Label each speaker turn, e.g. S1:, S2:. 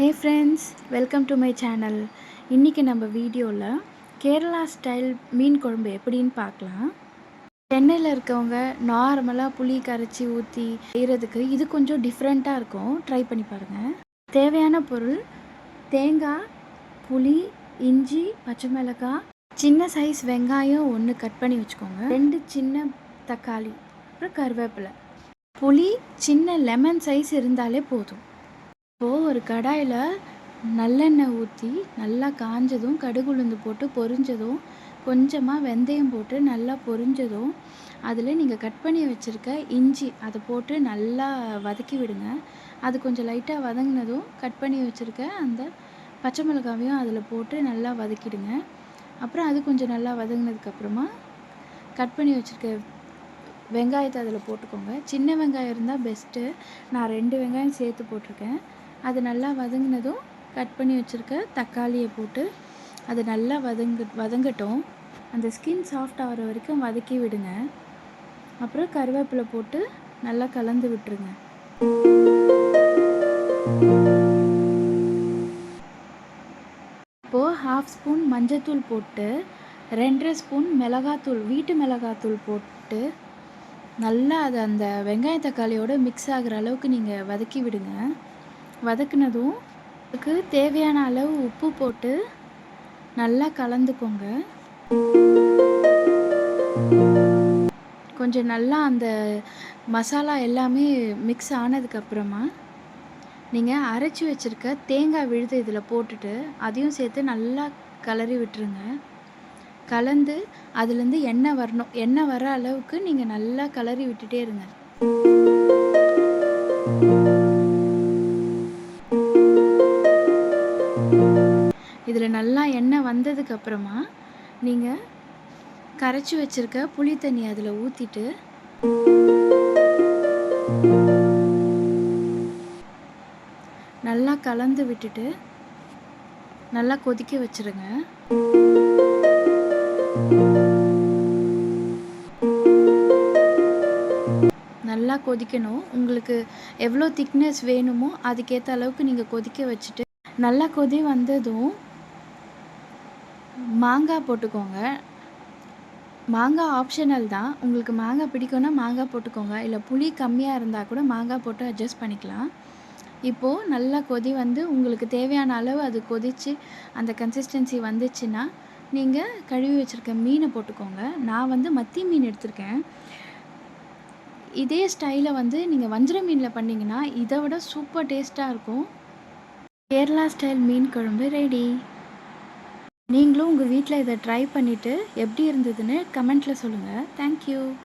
S1: Hey friends welcome to my channel இன்றைக்கி நம்ம வீடியோவில் கேரளா ஸ்டைல் மீன் குழம்பு எப்படின்னு பார்க்கலாம். சென்னையில் இருக்கவங்க நார்மலாக புளி கரைச்சி ஊற்றி செய்கிறதுக்கு இது கொஞ்சம் டிஃப்ரெண்ட்டாக இருக்கும். ட்ரை பண்ணி பாருங்கள் தேவையான பொருள் தேங்காய் புளி இஞ்சி பச்சை மிளகாய் சின்ன சைஸ் வெங்காயம் ஒன்று கட் பண்ணி வச்சுக்கோங்க. ரெண்டு சின்ன தக்காளி அப்புறம் கருவேப்பிலை. புளி சின்ன லெமன் சைஸ் இருந்தாலே போதும். ஒரு கடாயில் நல்லெண்ணெய் ஊற்றி நல்லா காஞ்சதும் கடுகு உளுந்து போட்டு பொரிஞ்சதும் கொஞ்சமாக வெந்தயம் போட்டு நல்லா பொரிஞ்சதும் அதில் நீங்கள் கட் பண்ணி வச்சுருக்க இஞ்சி அதை போட்டு நல்லா வதக்கி விடுங்க. அது கொஞ்சம் லைட்டாக வதங்கினதும் கட் பண்ணி வச்சுருக்க அந்த பச்சை மிளகாவையும் அதில் போட்டு நல்லா வதக்கிடுங்க. அப்புறம் அது கொஞ்சம் நல்லா வதங்கினதுக்கப்புறமா கட் பண்ணி வச்சுருக்க வெங்காயத்தை அதில் போட்டுக்கோங்க. சின்ன வெங்காயம் இருந்தால் பெஸ்ட்டு நான் ரெண்டு வெங்காயம் சேர்த்து போட்டிருக்கேன். அது நல்லா வதங்கினதும் கட் பண்ணி வச்சுருக்க தக்காளியை போட்டு அது நல்லா வதங்கு வதங்கட்டும். அந்த ஸ்கின் சாஃப்ட் ஆகிற வரைக்கும் வதக்கி விடுங்க. அப்புறம் கருவேப்பிலை போட்டு நல்லா கலந்து விட்டுருங்க. இப்போது ஹாஃப் ஸ்பூன் மஞ்சத்தூள் போட்டு ரெண்டரை ஸ்பூன் மிளகாத்தூள் வீட்டு மிளகாத்தூள் போட்டு நல்லா அது அந்த வெங்காய தக்காளியோடு மிக்ஸ் ஆகிற அளவுக்கு நீங்கள் வதக்கி விடுங்க. வதக்குனதும் அதுக்கு தேவையான அளவு உப்பு போட்டு நல்லா கலந்துக்கோங்க. கொஞ்சம் நல்லா அந்த மசாலா எல்லாமே மிக்ஸ் ஆனதுக்கப்புறமா நீங்கள் அரைச்சி வச்சுருக்க தேங்காய் விழுது இதில் போட்டுட்டு அதையும் சேர்த்து நல்லா கலரி விட்டுருங்க. கலந்து அதுலேருந்து எண்ணெய் வரணும். எண்ணெய் வர அளவுக்கு நீங்கள் நல்லா கலரி விட்டுட்டே இருங்க. இதில் நல்லா எண்ணெய் வந்ததுக்கப்புறமா நீங்கள் கரைச்சி வச்சுருக்க புளி தண்ணி அதில் ஊற்றிட்டு நல்லா கலந்து விட்டுட்டு நல்லா கொதிக்க வச்சுருங்க. நல்லா கொதிக்கணும். உங்களுக்கு எவ்வளோ திக்னஸ் வேணுமோ அதுக்கேற்ற அளவுக்கு நீங்கள் கொதிக்க வச்சுட்டு நல்லா கொதி வந்ததும் மாங்காய் போட்டுக்கோங்க. மாங்காய் ஆப்ஷனல் தான். உங்களுக்கு மாங்காய் பிடிக்கும்னா மாங்காய் போட்டுக்கோங்க. இல்லை புளி கம்மியாக இருந்தால் கூட மாங்காய் போட்டு அட்ஜஸ்ட் பண்ணிக்கலாம். இப்போது நல்லா கொதி வந்து உங்களுக்கு தேவையான அளவு அது கொதித்து அந்த கன்சிஸ்டன்சி வந்துச்சுன்னா நீங்கள் கழுவி வச்சுருக்க மீனை போட்டுக்கோங்க. நான் வந்து மத்தி மீன் எடுத்திருக்கேன். இதே ஸ்டைலை வந்து நீங்கள் வஞ்சிர மீனில் பண்ணிங்கன்னா இதை விட சூப்பர் டேஸ்ட்டாக இருக்கும். கேரளா ஸ்டைல் மீன் குழம்பு ரெடி நீங்களும் உங்கள் வீட்டில் இதை ட்ரை பண்ணிவிட்டு எப்படி இருந்ததுன்னு கமெண்ட்டில் சொல்லுங்கள் தேங்க்யூ